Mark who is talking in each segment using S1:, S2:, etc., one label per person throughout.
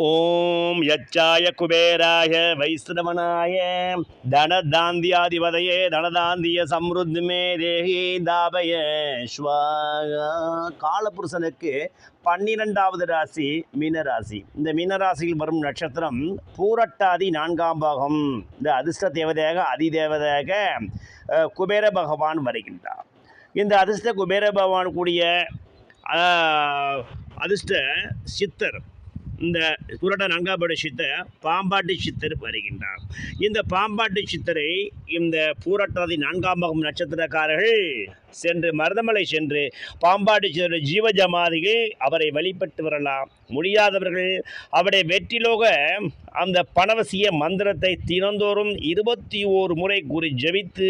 S1: ஓம் யச்சாய குபேராய வைஷ்ணவனாய தனதாந்தியாதிபதையே தனதாந்திய சம்ருத்மே தேகி தாபய காலபுருஷனுக்கு பன்னிரெண்டாவது ராசி மீனராசி. இந்த மீனராசியில் வரும் நட்சத்திரம் பூரட்டாதி நான்காம் பாகம். இந்த அதிர்ஷ்ட தேவதையாக அதிதேவதையாக குபேர பகவான் வருகின்றார். இந்த அதிர்ஷ்ட குபேர பகவான் கூடிய அதிர்ஷ்ட சித்தர் இந்த புரட்ட நங்காபடி சித்தர் பாம்பாட்டி சித்தர் வருகின்றார். இந்த பாம்பாட்டி சித்தரை இந்த பூரட்டாதி நான்காம் பாகம் நட்சத்திரக்காரர்கள் சென்று மருதமலை சென்று பாம்பாட்டி சித்தர் ஜீவஜமாதிகள் அவரை வழிபட்டு வரலாம். முடியாதவர்கள் அவருடைய வெற்றிலோக அந்த பணவசிய மந்திரத்தை தினந்தோறும் இருபத்தி ஓரு முறை கூறி ஜெபித்து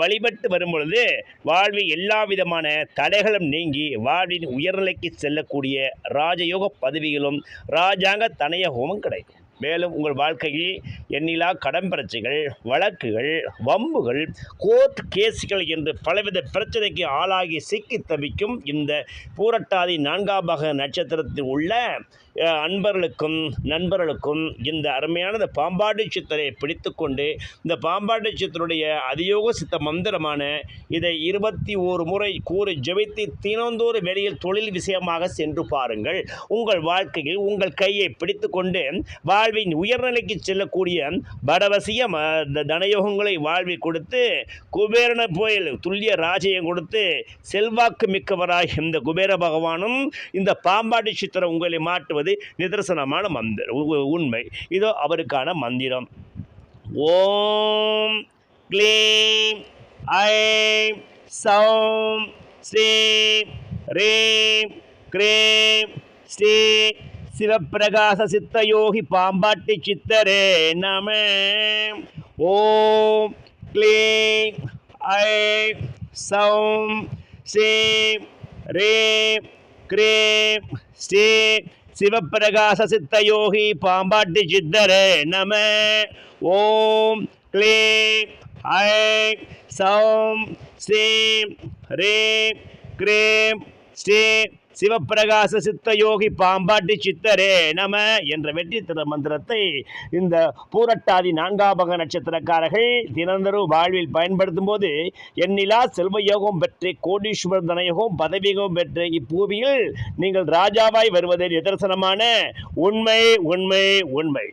S1: வழிபட்டு வரும்பொழுது வாழ்வில் எல்லா விதமான தடைகளும் நீங்கி வாழ்வின் உயர்நிலைக்கு செல்லக்கூடிய ராஜயோக பதவிகளும் ராஜாங்க தனயகமும் கிடைக்கும். மேலும் உங்கள் வாழ்க்கையில் எண்ணிலா கடன் பிரச்சனைகள் வழக்குகள் வம்புகள் கோர்ட் கேஸுகள் என்று பலவித பிரச்சனைக்கு ஆளாகி சிக்கி தவிக்கும் இந்த பூரட்டாதி நான்காம் பாக நட்சத்திரத்தில் உள்ள அன்பர்களுக்கும் நண்பர்களுக்கும் இந்த அருமையான இந்த பாம்பாட்டி சித்தரை பிடித்துக்கொண்டு இந்த பாம்பாடு சித்தருடைய அதியோக சித்த மந்திரமான இதை இருபத்தி ஒரு முறை கூறி ஜெபித்து தினந்தோறு வெளியில் தொழில் விஷயமாக சென்று பாருங்கள். உங்கள் வாழ்க்கையில் உங்கள் கையை பிடித்துக்கொண்டு வாழ்வின் உயர்நிலைக்கு செல்லக்கூடிய படவசிய ம- தனயோகங்களை வாழ்வி கொடுத்து குபேரன போயில் துல்லிய ராஜயம் கொடுத்து செல்வாக்கு மிக்கவராக இந்த குபேர பகவானும் இந்த பாம்பாட்டி சித்திரம் உங்களை மாட்டுவது நிதர்சனமான மந்திரம் உ- உண்மை. இதோ அவருக்கான மந்திரம். ஓம் க்ளீம் ஐம் சௌம் ஸ்ரீம் ரீம் கிரேம் ஸ்ரீ சிவப்பிரகாச சித்தயோகி பாம்பாட்டி சித்தரே நம ஓம் க்ளீம் ஐம் சௌம் ஸ்ரீம் ரீம் க்ரீம் ஸ்ரீ சிவப்பிரகாச சித்தயோகி பாம்பாட்டி சித்தரே நம ஓம் க்ளீம் ஐம் சௌம் ஸ்ரீம் ரீம் க்ரீம் ஸ்ரீ சிவப்பிரகாச சித்தயோகி பாம்பாட்டி சித்தரே நம என்ற வெற்றி திரு மந்திரத்தை இந்த பூரட்டாதி நான்காபக நட்சத்திரக்காரர்கள் தினந்தரும் வாழ்வில் பயன்படுத்தும் போது எண்ணிலா செல்வ யோகம் பெற்று கோடீஸ்வர தனயோகம் பதவியோகம் பெற்று இப்பூவியில் நீங்கள் ராஜாவாய் வருவதே நிதர்சனமான உண்மை உண்மை உண்மை.